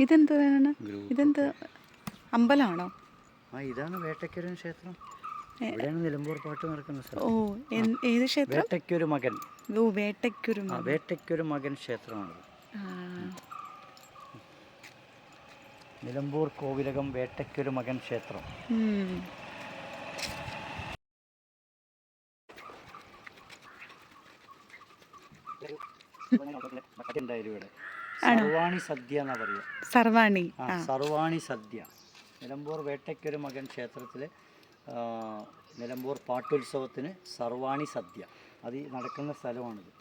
ഇതെന്താണ് ഇതെന്ത് അമ്പലമാണോ ആ ഇതാണ് വേട്ടയ്ക്കൊരു ക്ഷേത്രം ഇവിടെയാണ് നിലമ്പൂർ പാട്ട് നടക്കുന്ന ഓ സ്ഥലം എൻ- ഏത് ക്ഷേത്രം വേട്ടയ്ക്കൊരു മകൻ ഓ വേട്ടയ്ക്കൊരു ആ മ- വേട്ടയ്ക്കൊരു മകൻ ക്ഷേത്രമാണ് നിലമ്പൂർ കോവിലകം വേട്ടയ്ക്കൊരു മകൻ ക്ഷേത്രം. ഉണ്ടായിരുന്നു ഇവിടെ സർവാണി സദ്യ എന്നാ പറയുക. സർവാണി സർവാണി സദ്യ. നിലമ്പൂർ വേട്ടയ്ക്കൊരു മകൻ ക്ഷേത്രത്തിലെ നിലമ്പൂർ പാട്ടുത്സവത്തിന് സർവാണി സദ്യ. അത് നടക്കുന്ന സ്ഥലമാണിത്.